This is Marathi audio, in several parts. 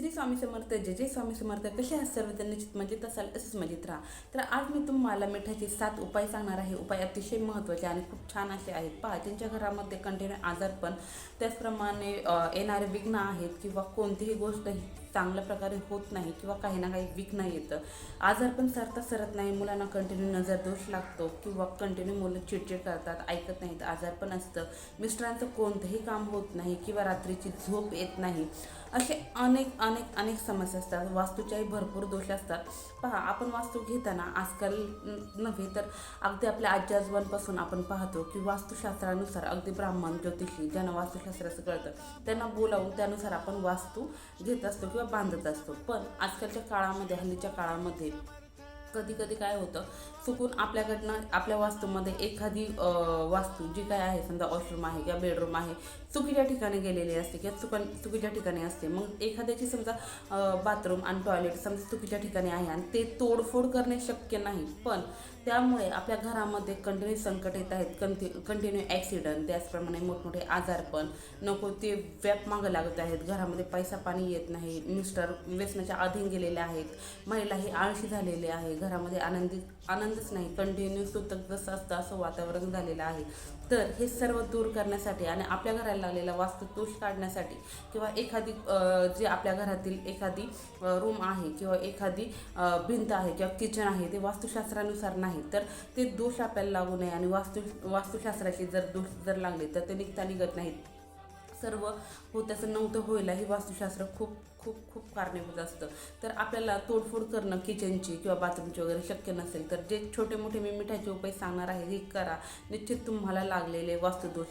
श्री स्वामी समर्थ जय जय स्वामी समर्थ कसे आहात सर्वजण निश्चित मजेत असाल असंच मजेत राहा. तर आज मी तुम्हाला मिठाचे सात उपाय सांगणार आहे. उपाय अतिशय महत्त्वाचे आणि खूप छान असे आहेत. पहा त्यांच्या घरामध्ये कंटिन्यू आजारपण त्याचप्रमाणे येणारे विघ्न आहेत किंवा कोणतीही गोष्ट ही चांगल्या प्रकारे होत नाही किंवा काही ना काही विघ्न येतं. आजार पण सरता सरत नाही. मुलांना कंटिन्यू नजर दोष लागतो किंवा कंटिन्यू मुलं चिडचिड करतात ऐकत नाहीत. आजार पण असतं. मिस्टरांचं कोणतंही काम होत नाही किंवा रात्रीची झोप येत नाही. असे अनेक अनेक अनेक समस्या असतात. वास्तूच्याही भरपूर दोष असतात. पहा आपण वास्तू घेताना आजकाल नव्हे तर अगदी आपल्या आजी आजोबांपासून आपण पाहतो की वास्तुशास्त्रानुसार अगदी ब्राह्मण ज्योतिषी ज्यांना वास्तुशास्त्राचं कळतं त्यांना बोलावून त्यानुसार आपण वास्तू घेत असतो किंवा बांधत असतो. पण आजकालच्या काळामध्ये हल्लीच्या काळामध्ये कधी कधी काय होतं चुकून आपल्याकडनं आपल्या वास्तूमध्ये एखादी वास्तू जी काय आहे समजा वॉशरूम आहे किंवा बेडरूम आहे चुकीच्या ठिकाणी गेलेली असते किंवा चुकन चुकीच्या ठिकाणी असते. मग एखाद्याची समजा बाथरूम आणि टॉयलेट समजा चुकीच्या ठिकाणी आहे आणि ते तोडफोड करणे शक्य नाही. पण त्यामुळे आपल्या घरामध्ये कंटिन्यू संकट येत आहेत. कंटि कंटिन्यू ॲक्सिडंट त्याचप्रमाणे मोठमोठे आजारपण नको ते व्याप मागं लागत आहेत. घरामध्ये पैसा पाणी येत नाही. मिस्टर व्यसनाच्या अधीन गेलेले आहेत. महिला हे आळशी झालेली आहे. घरामध्ये आनंदी आनंदच नाही. कंटिन्यू सुतक जसं असतं असं वातावरण झालेलं आहे. तर हे सर्व दूर करण्यासाठी आणि आपल्या घराला लागलेला वास्तुतोष काढण्यासाठी किंवा एखादी जे आपल्या घरातील एखादी रूम आहे किंवा एखादी भिंत आहे किंवा किचन आहे ते वास्तुशास्त्रानुसार नाही. तर ते दोष आपल्याला लागू नये आणि वास्तु वास्तुशास्त्राचे जर दोष जर लागले तर ते निघता निघत नाहीत. सर्व होत्याचं नव्हतं व्हायला हे वास्तुशास्त्र खूप खूप खूप कारणीभूत असतं. तर आपल्याला तोडफोड करणं किचनची किंवा बाथरूमची वगैरे शक्य नसेल तर जे छोटे मोठे मी मिठाचे उपाय सांगणार आहे हे करा. निश्चित तुम्हाला लागलेले वास्तुदोष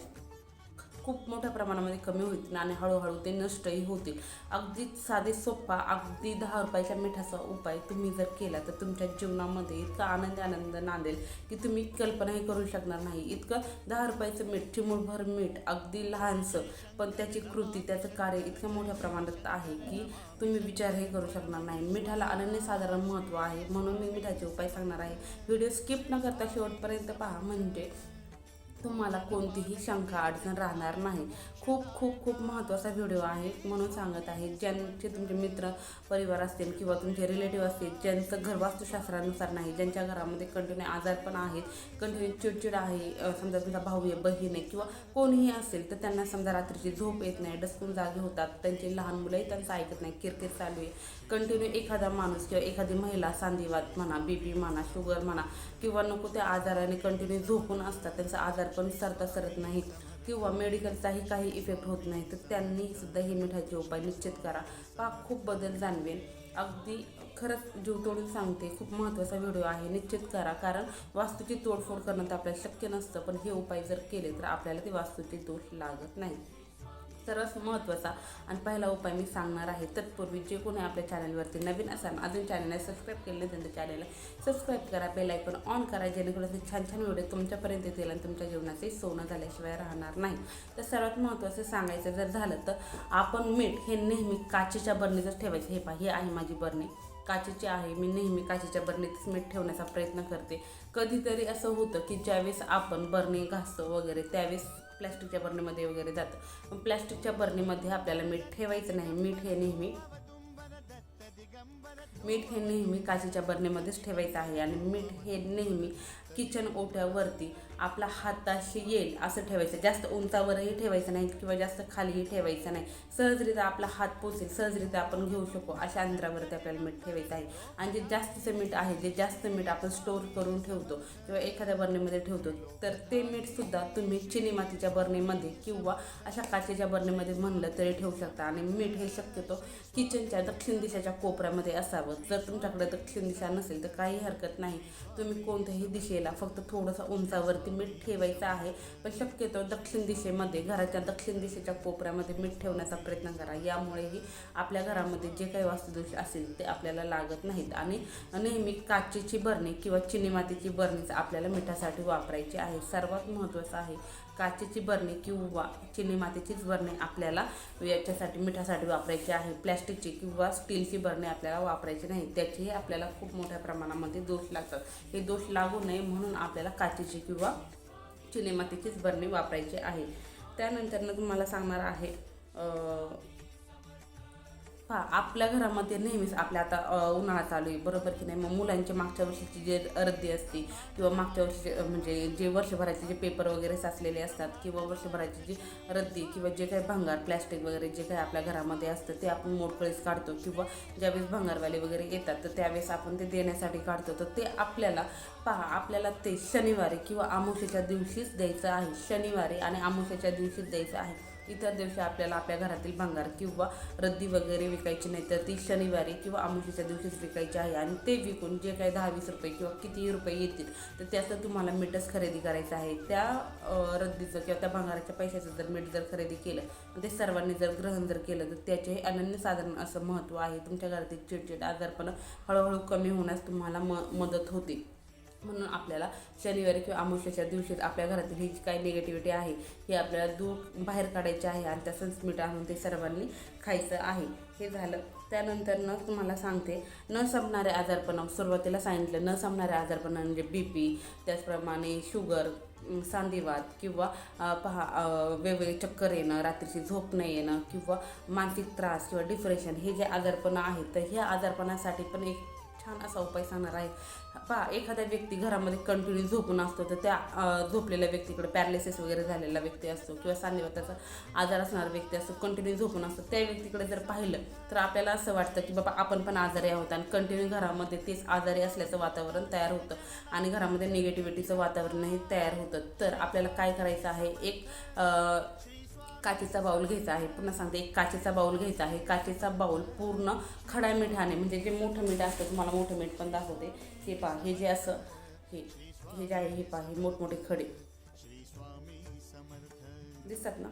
खूप मोठ्या प्रमाणामध्ये कमी होतील आणि हळूहळू ते नष्टही होतील. अगदी साधे सोपा अगदी दहा रुपयाच्या मिठाचा उपाय तुम्ही जर केला तर तुमच्या जीवनामध्ये इतका आनंद आनंद नांदेल की तुम्ही कल्पनाही करू शकणार नाही. इतकं दहा रुपयाचं मीठ चिमूटभर मीठ अगदी लहानसं पण त्याची कृती त्याचं कार्य इतक्या मोठ्या प्रमाणात आहे की तुम्ही विचारही करू शकणार नाही. मिठाला अनन्यसाधारण महत्त्व आहे म्हणून मी मिठाचे उपाय सांगणार आहे. व्हिडिओ स्किप न करता शेवटपर्यंत पहा म्हणजे तुम्हाला कोणतीही शंका अडचण राहणार नाही. खूप खूप खूप महत्त्वाचा व्हिडिओ आहे म्हणून सांगत आहे. ज्यांचे तुमचे मित्र परिवार असतील किंवा तुमचे रिलेटिव्ह असतील ज्यांचं घर वास्तुशास्त्रानुसार नाही ज्यांच्या घरामध्ये कंटिन्यू आजार पण आहेत कंटिन्यू चिडचिड आहे समजा तुमचा भाऊ आहे बहीण आहे किंवा कोणीही असेल तर त्यांना समजा रात्रीची झोप येत नाही डसकून जागे होतात त्यांचे लहान मुलंही त्यांचं ऐकत नाही किरकिर चालू आहे. कंटिन्यू एखादा माणूस किंवा एखादी महिला सांधिवात म्हणा बी पी म्हणा शुगर म्हणा किंवा नको त्या आजाराने कंटिन्यू झोपून असतात त्यांचा आजार पण सरता सरत नाही. किंवा मेडिकलचाही काही इफेक्ट होत नाही तर त्यांनी सुद्धा मिठाचे उपाय निश्चित करा. पा खूप बदल जाणवेल. अगदी खरंच जीव तोडून सांगते खूप महत्त्वाचा व्हिडिओ आहे. निश्चित करा कारण वास्तूची तोडफोड करणं तर आपल्याला शक्य नसतं पण हे उपाय जर केले तर आपल्याला ते वास्तूची दोष लागत नाही. सर्वात महत्त्वाचा. आणि पहिला उपाय मी सांगणार आहे तत्पूर्वी जे कोणी आपल्या चॅनलवरती नवीन असाल अजून चॅनलला सबस्क्राईब केले नाही त्यांच्या चॅनलला सबस्क्राईब करा बेल आयकॉन ऑन करा जेणेकरून असे छान छान व्हिडिओ तुमच्यापर्यंत येतील आणि तुमच्या जीवनाचे सोनं झाल्याशिवाय राहणार नाही. तर सर्वात महत्त्वाचं सांगायचं जर झालं तर आपण मीठ हे नेहमी काचेच्या बरणीतच ठेवायचं. हे पहा हे आहे माझी बरणी. काचेची आहे मी नेहमी काचेच्या बरणीतच मीठ ठेवण्याचा प्रयत्न करते. कधीतरी असं होतं की ज्यावेळेस आपण बरणी घासतो वगैरे त्यावेळेस प्लॅस्टिकच्या बरणीमध्ये वगैरे जातं. मग प्लॅस्टिकच्या बरणीमध्ये आपल्याला मीठ ठेवायचं नाही. मीठ हे नेहमी मीठ हे नेहमी काचेच्या बरणीमध्येच ठेवायचं आहे. आणि मीठ हे नेहमी किचन ओट्यावरती आपला हाताशी येईल असं ठेवायचं. जास्त उंचावरही ठेवायचं नाही किंवा जास्त खालीही ठेवायचं नाही. सहजरित्या आपला हात पोचेल सहजरित्या आपण घेऊ शकू अशा अंतरावरती आपल्याला मीठ ठेवायचं आहे. आणि जे जास्तचं मीठ आहे जे जास्त मीठ आपण स्टोअर करून ठेवतो किंवा एखाद्या बरणीमध्ये ठेवतो तर ते मीठसुद्धा तुम्ही चिनी मातीच्या बरणीमध्ये किंवा अशा काचेच्या बरणीमध्ये म्हणलं तरी ठेवू शकता. आणि मीठ हे शक्यतो किचनच्या दक्षिण दिशेच्या कोपऱ्यामध्ये असावं. जर तुमच्याकडे दक्षिण दिशा नसेल तर काही हरकत नाही. तुम्ही कोणत्याही दिशे दिशेला फक्त थोडंसं उंचावरती मीठ ठेवायचं आहे. पण शक्यतो दक्षिण दिशेमध्ये घराच्या दक्षिण दिशेच्या कोपऱ्यामध्ये मीठ ठेवण्याचा प्रयत्न करा. यामुळेही आपल्या घरामध्ये जे काही वास्तुदोष असेल ते आपल्याला लागत नाहीत. आणि नेहमी काचेची बरणी किंवा चिनी मातीची बरणीच आपल्याला मिठासाठी वापरायची आहे. सर्वात महत्त्वाचं आहे काचेची बरणी किंवा चिनी मातीचीच बरणी आपल्याला याच्यासाठी मिठासाठी वापरायची आहे. प्लॅस्टिकची किंवा स्टीलची बरणी आपल्याला वापरायची नाही. त्याचेही आपल्याला खूप मोठ्या प्रमाणामध्ये दोष लागतात. हे दोष लागू नये म्हणून आपल्याला काचेची किंवा चिनी मातीचीच बरणी वापरायची आहे. त्यानंतरनं तुम्हाला सांगणार आहे पहा आपल्या घरामध्ये नेहमीच आपल्या आता उन्हाळा चालू आहे बरोबर की नाही? मग मुलांच्या मागच्या वर्षीची जे रद्दी असते किंवा मागच्या वर्षीचे म्हणजे जे वर्षभराचे जे पेपर वगैरे साचलेले असतात किंवा वर्षभराची जी रद्दी किंवा जे काही भांगार प्लॅस्टिक वगैरे जे काही आपल्या घरामध्ये असतं ते आपण मोडकळीस काढतो किंवा ज्यावेळेस भंगारवाले वगैरे येतात तर त्यावेळेस आपण ते देण्यासाठी काढतो. तर ते आपल्याला पहा आपल्याला ते शनिवारी किंवा अमावस्येच्या दिवशीच द्यायचं आहे शनिवारी आणि अमावस्येच्या दिवशीच द्यायचं आहे. इतर दिवशी आपल्याला आपल्या घरातील भंगार किंवा रद्दी वगैरे विकायची नाही तर ती शनिवारी किंवा अमावस्येच्या दिवशीच विकायची आहे आणि ते विकून जे काही दहा वीस रुपये किंवा कितीही रुपये येतील तर त्याचं तुम्हाला मीठच खरेदी करायचं आहे. त्या रद्दीचं किंवा त्या भंगाराच्या पैशाचं जर मीठ जर खरेदी केलं ते सर्वांनी जर ग्रहण जर केलं तर त्याचे अनन्यसाधारण असं महत्त्व आहे. तुमच्या घरातील चिडचिड आजारपण हळूहळू कमी होण्यास तुम्हाला म मदत होते. म्हणून आपल्याला शनिवारी किंवा अमावस्येच्या दिवशीच आपल्या घरातील ही जी काही निगेटिव्हिटी आहे ही आपल्याला दूर बाहेर काढायची आहे आणि त्या मीठ आणून ते सर्वांनी खायचं आहे. हे झालं. त्यानंतर न तुम्हाला सांगते न संपणारे आजारपण सुरुवातीला सांगितलं न संपणारे आजारपण म्हणजे बी पी त्याचप्रमाणे शुगर सांधिवात किंवा पहा वेगवेगळे चक्कर येणं रात्रीची झोप न येणं किंवा मानसिक त्रास किंवा डिप्रेशन हे जे आजारपणं आहेत तर ह्या आजारपणासाठी पण एक छान असा उपाय सांगणार आहे. पहा एखाद्या व्यक्ती घरामध्ये कंटिन्यू झोपून असतो तर त्या झोपलेल्या व्यक्तीकडे पॅरालिसिस वगैरे झालेला व्यक्ती असतो किंवा सांधिवाताचा आजार असणारा व्यक्ती असतो कंटिन्यू झोपून असतो. त्या व्यक्तीकडे जर पाहिलं तर आपल्याला असं वाटतं की बाबा आपण पण आजारी आहोत आणि कंटिन्यू घरामध्ये तेच आजारी असल्याचं वातावरण तयार होतं आणि घरामध्ये निगेटिव्हिटीचं वातावरणही तयार होतं. तर आपल्याला काय करायचं आहे? एक काचेचा बाऊल घ्यायचा आहे. पुन्हा सांगते एक काचेचा बाऊल घ्यायचा आहे. काचेचा बाऊल पूर्ण खडा मिठाने म्हणजे जे मोठं मीठ असतं तुम्हाला मोठं मीठ पण दाखवते. हे पहा हे जे असं हे हे जे आहे हे पहा हे मोठमोठे खडे. दिसतात ना?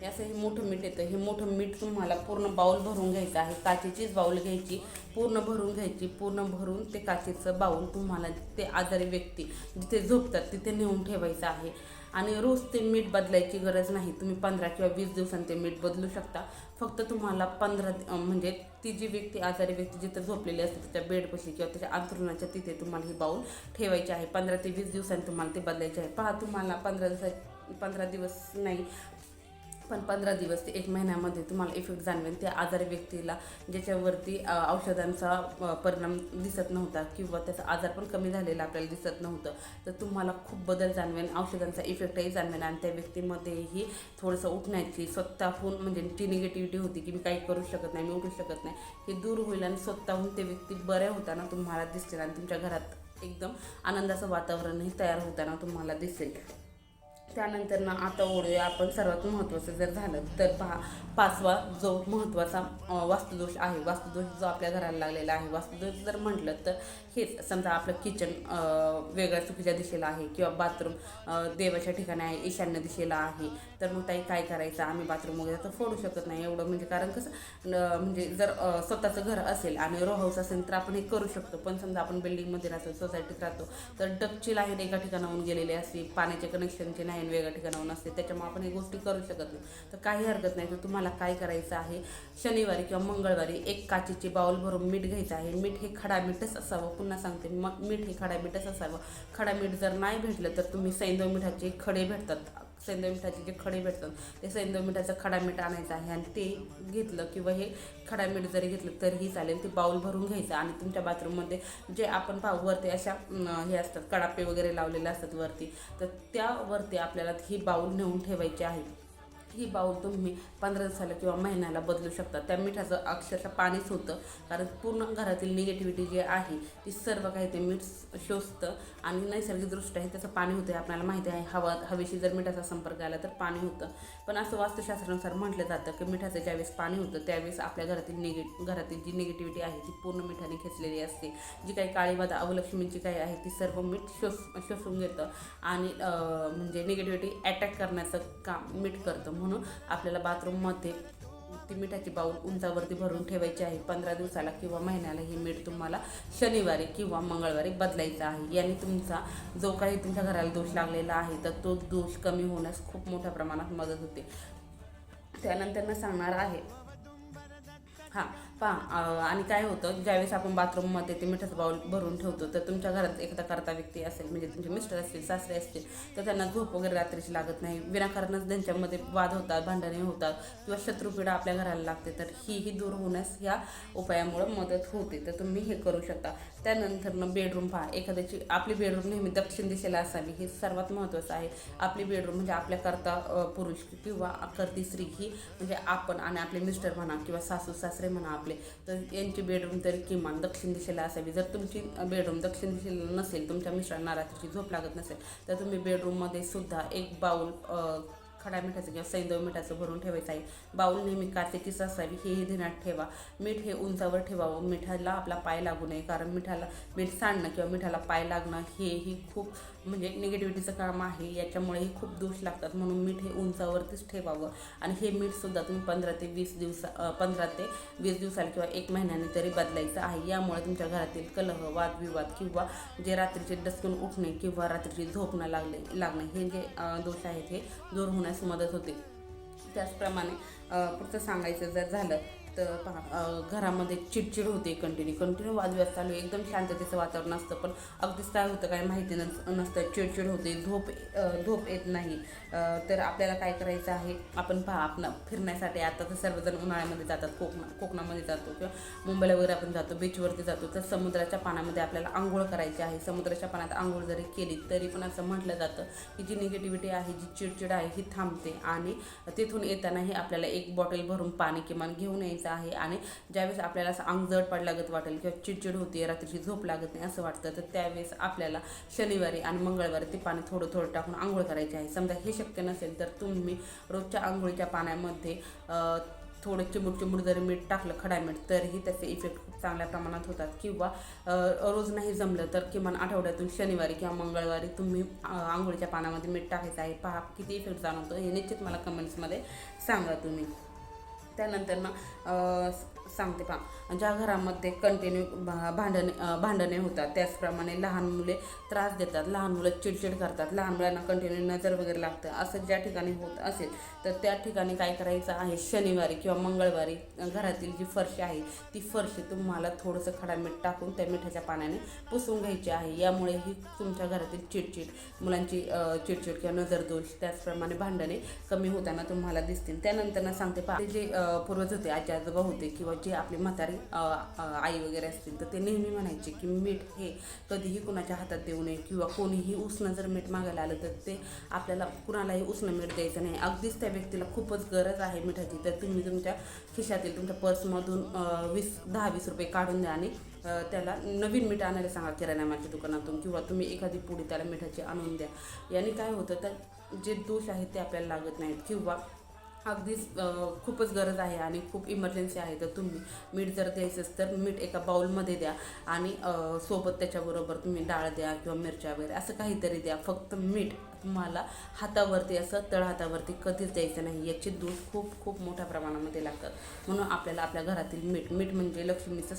हे असं हे मोठं मीठ येतं. हे मोठं मीठ तुम्हाला पूर्ण बाऊल भरून घ्यायचं आहे. काचेचीच बाऊल घ्यायची पूर्ण भरून घ्यायची पूर्ण भरून ते काचेचं बाऊल तुम्हाला ते आजारी व्यक्ती जिथे झोपतात तिथे नेऊन ठेवायचं आहे. आणि रोज ते मीठ बदलायची गरज नाही. तुम्ही पंधरा किंवा वीस दिवसांनी ते मीठ बदलू शकता. फक्त तुम्हाला पंधरा म्हणजे ती जी व्यक्ती आजारी व्यक्ती जिथं झोपलेली असते त्याच्या बेडपाशी किंवा त्याच्या अंथरुणाच्या तिथे तुम्हाला ही बाऊल ठेवायची आहे. पंधरा ते वीस दिवसांनी तुम्हाला ते बदलायचे आहे. पहा तुम्हाला पंधरा दिवसा पंधरा दिवस नाही पण पंधरा दिवस ते एक महिन्यामध्ये तुम्हाला इफेक्ट जाणवेल. त्या आजारी व्यक्तीला ज्याच्यावरती औषधांचा परिणाम दिसत नव्हता किंवा त्याचा आजार पण कमी झालेला आपल्याला दिसत नव्हतं तर तुम्हाला खूप बदल जाणवेल औषधांचा इफेक्टही जाणवेल आणि त्या व्यक्तीमध्येही थोडंसं उठण्याची स्वतःहून म्हणजे ती निगेटिव्हिटी होती की मी काही करू शकत नाही मी उठू शकत नाही हे दूर होईल आणि स्वतःहून ते व्यक्ती बऱ्या होताना तुम्हाला दिसतील आणि तुमच्या घरात एकदम आनंदाचं वातावरणही तयार होताना तुम्हाला दिसेल. त्यानंतर ना आता ओढूया आपण. सर्वात महत्त्वाचं जर झालं तर पहा पाचवा जो महत्त्वाचा वास्तुदोष आहे वास्तुदोष जो आपल्या घराला लागलेला आहे वास्तुदोष जर म्हटलं तर हेच समजा आपलं किचन वेगळ्या चुकीच्या दिशेला आहे किंवा बाथरूम देवाच्या ठिकाणी आहे ईशान्य दिशेला आहे तर मग ताई काय करायचं? आम्ही बाथरूम वगैरे तर फोडू शकत नाही एवढं. म्हणजे कारण कसं म्हणजे जर स्वतःचं घर असेल आणि रो हाऊस असेल तर आपण हे करू शकतो. पण समजा आपण बिल्डिंगमध्ये राहतो सोसायटीत राहतो तर डकची लाईन एका ठिकाणाहून गेलेली असते पाण्याचे कनेक्शनचे नाही लाईन वेगळ्या ठिकाणाहून असते त्याच्यामुळे आपण हे गोष्टी करू शकत नाही. तर काही हरकत नाही तर तुम्हाला काय करायचं आहे? शनिवारी किंवा मंगळवारी एक काचेची बाउल भरून मीठ घ्यायचं आहे. मीठ हे खडा मीठच असावं. पुन्हा सांगते मग मीठ हे खडा मीठच असावं. खडा मीठ जर नाही भेटलं तर तुम्ही सैंदव मिठाचे खडे भेटतात. सैंदव मिठाचे जे खडे भेटतात ते सैंदव मिठाचं खडा मीठ आणायचं आहे आणि ते घेतलं किंवा हे खडा मीठ जरी घेतलं तरीही चालेल ते बाऊल भरून घ्यायचं आणि तुमच्या बाथरूममध्ये जे आपण पाहू वरती अशा हे असतात कडापे वगैरे लावलेले असतात वरती तर त्यावरती आपल्याला ही बाऊल नेऊन ठेवायची आहे. ही बाऊल तुम्ही पंधरा दिवसाला किंवा महिन्याला बदलू शकता. त्या मिठाचं अक्षरशः पाणीच होतं. कारण पूर्ण घरातील निगेटिव्हिटी जी आहे ती सर्व काही ते मीठ शोषतं आणि नैसर्गिकदृष्ट्या हे त्याचं पाणी होतं आपल्याला माहिती आहे हवा हवेशी जर मिठाचा संपर्क आला तर पाणी होतं. पण असं वास्तुशास्त्रानुसार म्हटलं जातं की मिठाचं ज्यावेळेस पाणी होतं त्यावेळेस आपल्या घरातील निगे घरातील जी निगेटिव्हिटी आहे ती पूर्ण मिठाने खेचलेली असते. जी काही काळीबाधा अवलक्ष्मीची काही आहे ती सर्व मीठ शोष शोषून घेतं आणि म्हणजे निगेटिव्हिटी अटॅक करण्याचं काम मीठ करतं. म्हणून आपल्याला बाथरूममध्ये ती मिठाची बाऊल उंचावरती भरून ठेवायची आहे. पंधरा दिवसाला किंवा महिन्याला ही मीठ तुम्हाला शनिवारी किंवा मंगळवारी बदलायचं आहे. याने तुमचा जो काही तुमच्या घराला दोष लागलेला आहे तर तो दोष कमी होण्यास खूप मोठ्या प्रमाणात मदत होते. त्यानंतर सांगणार आहे. हां. पहा आणि काय होतं ज्यावेळेस आपण बाथरूममध्ये ते मिठाचं बाऊल भरून ठेवतो तर तुमच्या घरात एखादा करता व्यक्ती असेल म्हणजे तुमचे मिस्टर असतील सासरे असतील तर त्यांना झोप वगैरे रात्रीची लागत नाही. विनाकारणच त्यांच्यामध्ये वाद होतात भांडणे होतात किंवा शत्रुपीडा आपल्या घराला लागते तर हीही दूर होण्यास ह्या उपायामुळं मदत होते. तर तुम्ही हे करू शकता. त्यानंतर बेडरूम पहा. एखाद्याची आपली बेडरूम नेहमी दक्षिण दिशेला असावी हे सर्वात महत्त्वाचं आहे. आपली बेडरूम म्हणजे आपल्या करता पुरुष किंवा करती स्त्री ही म्हणजे आपण आणि आपले मिस्टर म्हणा किंवा सासू सासरे म्हणा आपले तर यांची बेडरूम तरी किमान दक्षिण दिशेला असावी. जर तुमची बेडरूम दक्षिण दिशेला नसेल तुमच्या मिस्टरांना रात्रीची झोप लागत नसेल तर तुम्ही बेडरूममध्ये सुद्धा एक बाऊल खडा मिठाचं किंवा सैंदव मिठाचं भरून ठेवायचं आहे. बाऊल नेहमी काचेचीच असावी हेही ध्यानात ठेवा. मीठ हे उंचावर ठेवावं. मिठाला आपला पाय लागू नये कारण मिठाला मीठ सांडणं किंवा मिठाला पाय लागणं हेही खूप म्हणजे निगेटिव्हिटीचं काम आहे याच्यामुळेही खूप दोष लागतात. म्हणून मीठ हे उंचावरतीच ठेवावं. आणि हे मीठसुद्धा तुम्ही पंधरा ते वीस दिवसा पंधरा ते वीस दिवसाला किंवा एक महिन्याने तरी बदलायचं आहे. यामुळे तुमच्या घरातील कलह वादविवाद किंवा जे रात्रीचे डसकून उठणे किंवा रात्रीची झोप न लागणे लागणे हे जे दोष आहेत हे दूर होण्यास मदत होते. त्याचप्रमाणे पुढचं सांगायचं जर झालं तर पहा घरामध्ये चिडचिड होते कंटिन्यू कंटिन्यू वादविवाद चालू एकदम शांततेचं वातावरण असतं. पण अगदीच काय होतं काय माहिती नस नसतं चिडचिड होते झोप झोप येत नाही. तर आपल्याला काय करायचं आहे आपण पहा आपण फिरण्यासाठी आता तर सर्वजण उन्हाळ्यामध्ये जातात कोकणा कोकणामध्ये जातो किंवा मुंबईला वगैरे आपण जातो बीचवरती जातो तर समुद्राच्या पाण्यामध्ये आपल्याला आंघोळ करायची आहे. समुद्राच्या पाण्यात आंघोळ जरी केली तरी पण असं म्हटलं जातं की जी निगेटिव्हिटी आहे जी चिडचिड आहे ही थांबते. आणि तिथून येतानाही आपल्याला एक बॉटल भरून पाणी किमान घेऊन यायचं आहे आणि ज्यावेळेस आपल्याला असं अंग जड लागत वाटेल किंवा चिडचिड होते रात्रीची झोप लागत नाही असं वाटतं तर त्यावेळेस आपल्याला शनिवारी आणि मंगळवारी ते पाणी थोडं थोडं टाकून आंघोळ करायची आहे. समजा हे शक्य नसेल तर तुम्ही रोजच्या आंघोळीच्या पाण्यामध्ये थोडं चिमूट चिमूट जरी मीठ टाकलं खडा मीठ तरीही त्याचे इफेक्ट खूप चांगल्या प्रमाणात होतात. किंवा रोज नाही जमलं तर किमान आठवड्यातून शनिवारी किंवा मंगळवारी तुम्ही आंघोळीच्या पाण्यामध्ये मीठ टाकायचं आहे. पहा किती इफेक्ट जाणवतो हे निश्चित मला कमेंट्समध्ये सांगा तुम्ही. त्यानंतर ना अ, स- सांगते पहा. ज्या घरामध्ये कंटिन्यू भांडणे भांडणे होतात त्याचप्रमाणे लहान मुले त्रास देतात लहान मुलं चिडचिड करतात लहान मुलांना कंटिन्यू नजर वगैरे लागतं. असं ज्या ठिकाणी होत असेल तर त्या ठिकाणी काय करायचं आहे? शनिवारी किंवा मंगळवारी घरातील जी फरशी आहे ती फरशी तुम्हाला थोडंसं खडा मीठ टाकून त्या मिठाच्या पाण्याने पुसून घ्यायची आहे. यामुळे ही तुमच्या घरातील चिडचिड मुलांची चिडचिड किंवा नजर दोष त्याचप्रमाणे भांडणे कमी होताना तुम्हाला दिसतील. त्यानंतर ना सांगते पहा. जे पूर्वज होते आजी आजोबा होते किंवा जे आपले म्हातारी आई वगैरे असतील तर ते नेहमी म्हणायचे की मीठ हे कधीही कुणाच्या हातात देऊ नये किंवा कोणीही उसणं जर मीठ मागायला आलं तर ते आपल्याला कुणालाही उसणं मीठ द्यायचं नाही. अगदीच त्या व्यक्तीला खूपच गरज आहे मिठाची. तर तुम्ही तुमच्या खिशातील तुमच्या पर्समधून वीस दहा वीस रुपये काढून द्या आणि त्याला नवीन मीठ आणायला सांगा किराणामागच्या दुकानातून किंवा तुम्ही एखादी पुडी त्याला मिठाची आणून द्या. याने काय होतं तर जे दोष आहेत ते आपल्याला लागत नाहीत किंवा अगदीच खूपच गरज आहे आणि खूप इमर्जन्सी आहे तर तुम्ही मीठ जर द्यायचंच तर मीठ एका बाउलमध्ये द्या आणि सोबत त्याच्याबरोबर तुम्ही डाळ द्या किंवा मिरच्या वगैरे असं काहीतरी द्या. फक्त मीठ. तुम्हाला हातावरती असं तळहातावरती कधीच द्यायचं नाही. याचे दूध खूप खूप मोठ्या प्रमाणामध्ये लागतात म्हणून आपल्याला आपल्या घरातील मीठ मीठ म्हणजे लक्ष्मीचं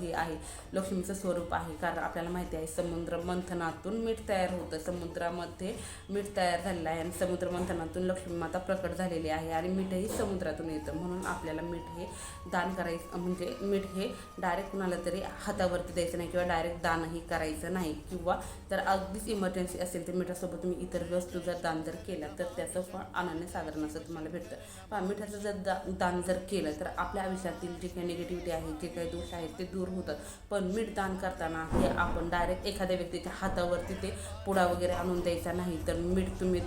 हे आहे. लक्ष्मीचं स्वरूप आहे. कारण आपल्याला माहिती आहे समुद्र मंथनातून मीठ तयार होतं. समुद्रामध्ये मीठ तयार झालेलं आहे आणि समुद्र मंथनातून लक्ष्मी माता प्रकट झालेली आहे आणि मीठही समुद्रातून येतं. म्हणून आपल्याला मीठ हे दान करायचं म्हणजे मीठ हे डायरेक्ट कुणाला तरी हातावरती द्यायचं नाही किंवा डायरेक्ट दानही करायचं नाही. किंवा जर अगदीच इमर्जन्सी असेल तर मिठासोबत तुम्ही इतर वस्तू जर दान जर केला तर त्याचं फळ अनन्य साधारण असं तुम्हाला भेटतं. पहा मिठाचं जर दा दान जर केलं तर आपल्या आयुष्यातील जे काही निगेटिव्हिटी आहे जे काही दोष आहेत ते दूर होतात. पण मीठ दान करताना हे आपण डायरेक्ट एखाद्या व्यक्तीच्या हातावरती ते पुडा वगैरे आणून द्यायचा नाही तर मीठ तुम्ही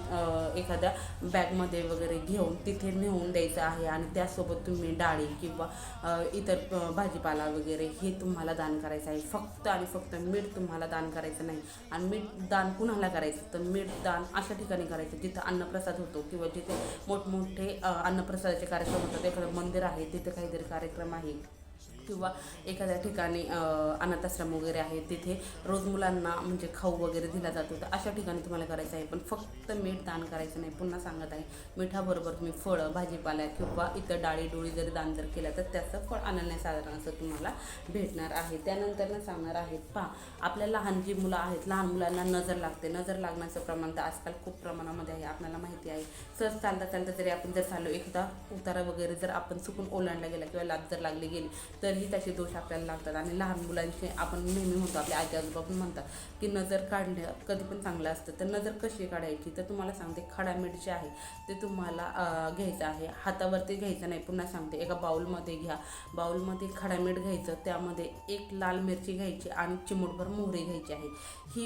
एखाद्या बॅगमध्ये वगैरे घेऊन तिथे नेऊन द्यायचं आहे आणि त्यासोबत तुम्ही डाळी किंवा इतर भाजीपाला वगैरे हे तुम्हाला दान करायचं आहे. फक्त आणि फक्त मीठ तुम्हाला दान करायचं नाही. आणि मीठ दान कुणाला करायचं? तर मीठ दान अशा ठिकाणी करायचं. जिथं अन्नप्रसाद होतो किंवा जिथे मोठमोठे अन्नप्रसादाचे कार्यक्रम होतात. एखादं मंदिर आहे तिथे काहीतरी कार्यक्रम आहे. किंवा एखाद्या ठिकाणी अनाथाश्रम वगैरे आहे तिथे रोज मुलांना म्हणजे खाऊ वगैरे दिला जातो. तर अशा ठिकाणी तुम्हाला करायचं आहे. पण फक्त मीठ दान करायचं नाही. पुन्हा सांगत आहे मिठाबरोबर तुम्ही फळं भाजीपाला किंवा इतर डाळी डोळी जरी दान जर केलं तर त्याचं फळ अनन्यसाधारण असं तुम्हाला भेटणार आहे. त्यानंतर सांगणार आहेत पहा आपल्या लहान जी मुलं आहेत लहान मुलांना नजर लागते. नजर लागण्याचं प्रमाण तर आजकाल खूप प्रमाणामध्ये आहे आपल्याला माहिती आहे. सहज चालता चालता जरी आपण जर चाललो एकदा उतारा वगैरे जर आपण चुकून ओलांडला गेला किंवा लाभ जर लागली गेली तर तरीही त्याचे दोष आपल्याला लागतात आणि लहान मुलांचे आपण नेहमी म्हणतो आपले आजी आजोबा पण म्हणतात की नजर काढणं कधी पण चांगलं असतं. तर नजर कशी काढायची? तर तुम्हाला सांगते खडा मीठ जे आहे ते तुम्हाला घ्यायचं आहे. हातावरती घ्यायचं नाही पुन्हा सांगते एका बाउलमध्ये घ्या. बाउलमध्ये खडा मीठ घ्यायचं त्यामध्ये एक लाल मिरची घ्यायची आणि चिमूटभर मोहरी घ्यायची आहे. ही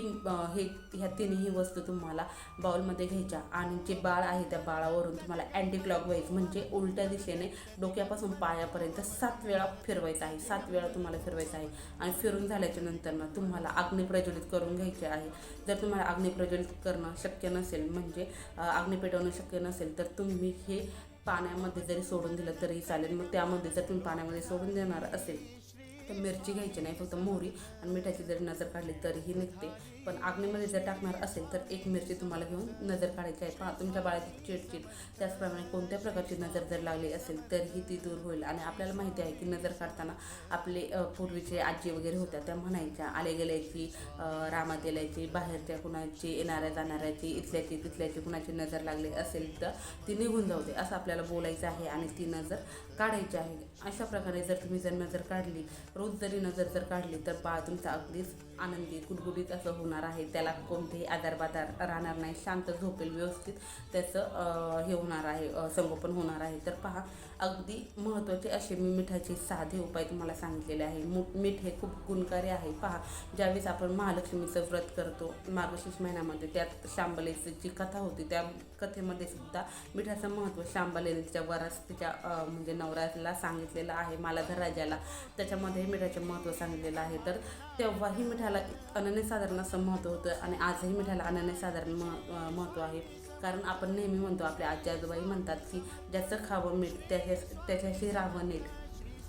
हे ह्या तिन्ही वस्तू तुम्हाला बाउलमध्ये घ्यायच्या आणि जे बाळ आहे त्या बाळावरून तुम्हाला अँटी क्लॉकवाईज म्हणजे उलट्या दिशेने डोक्यापासून पायापर्यंत सात वेळा फिरवायचं. आहे. सात वेळा तुम्हाला फिरवायचं आहे. आणि फिरून झाल्याच्यानंतर ना तुम्हाला अग्नी प्रज्वलित करून घ्यायचे आहे. जर तुम्हाला अग्नी प्रज्वलित करणं शक्य नसेल म्हणजे अं, अग्नी पेटवणं शक्य नसेल तर तुम्ही हे पाण्यामध्ये जरी सोडून दिलं तरीही चालेल. मग त्यामध्ये जर तुम्ही पाण्यामध्ये सोडून देणार असेल तर मिरची घ्यायची नाही. फक्त मोहरी आणि मिठाची जरी नजर काढली तरीही निघते. पण आग्नेमध्ये जर टाकणार असेल तर एक मिरची तुम्हाला घेऊन नजर काढायची आहे. पहा तुमच्या बाळाची चिडचिड. त्याचप्रमाणे कोणत्या प्रकारची नजर जर लागली असेल तरीही ती दूर होईल. आणि आपल्याला माहिती आहे की नजर काढताना आपले पूर्वीचे आजी वगैरे होत्या त्या म्हणायच्या आले गेल्याची रामा रामात गेल्याची बाहेरच्या कुणाची येणाऱ्या जाणाऱ्याची इथल्याची तिथल्याची कुणाची नजर लागली असेल तर ती निघून जाऊ दे. असं आपल्याला बोलायचं आहे आणि ती नजर काढायची आहे. अशा प्रकारे जर तुम्ही जर नजर काढली रोज जरी नजर जर काढली तर बाळ तुमचा अगदीच आनंदी गुडगुडीत असं होणार आहे. त्याला कोणतेही आजारबाजार राहणार नाही. शांत झोपेल व्यवस्थित. त्याचं हे होणार आहे संगोपन होणार आहे. तर पहा अगदी महत्त्वाचे असे मी मिठाचे साधे उपाय तुम्हाला सांगितलेले आहे. मीठ हे खूप गुणकारी आहे. पहा ज्यावेळेस आपण महालक्ष्मीचं व्रत करतो मार्गशीर्ष महिन्यामध्ये त्यात शांबलेची जी कथा होती त्या कथेमध्ये सुद्धा मिठाचं महत्त्व शांबलेने तिच्या वरास तिच्या म्हणजे नवऱ्याला सांगितलेलं आहे मालाधर राजाला. त्याच्यामध्ये मिठाचे महत्त्व सांगितलेलं आहे. तर तेव्हाही मिठाला अनन्यसाधारण असं महत्त्व होतं आणि आजही मिठाला अनन्यसाधारण मह महत्त्व आहे. कारण आपण नेहमी म्हणतो आपल्या आजी आजोबाई म्हणतात की ज्याचं खावं मीठ त्याच्या त्याच्याशी राहावं नीट.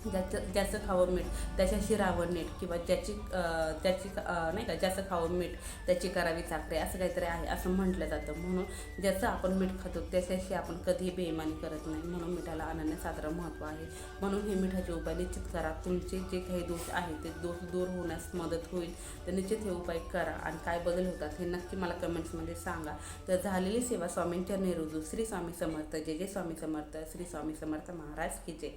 ज्याचं ज्याचं खावं मीठ त्याच्याशी रावण नीट किंवा ज्याची त्याची नाही का ज्याचं खावं मीठ त्याची करावी चाकरी असं काहीतरी आहे असं म्हटलं जातं. म्हणून ज्याचं आपण मीठ खातो त्याच्याशी आपण कधीही बेईमानी करत नाही. म्हणून मिठाला अनन्यसाधारण महत्त्व आहे. म्हणून हे मिठाचे उपाय निश्चित करा. तुमचे जे काही दोष आहेत ते दोष दूर होण्यास मदत होईल. तर निश्चित हे उपाय करा. आणि काय बदल होतात हे नक्की मला कमेंट्समध्ये सांगा. तर झालेली सेवा स्वामींच्या नेरुजू श्री स्वामी समर्थ जे जे स्वामी समर्थ श्री स्वामी समर्थ महाराज की जय.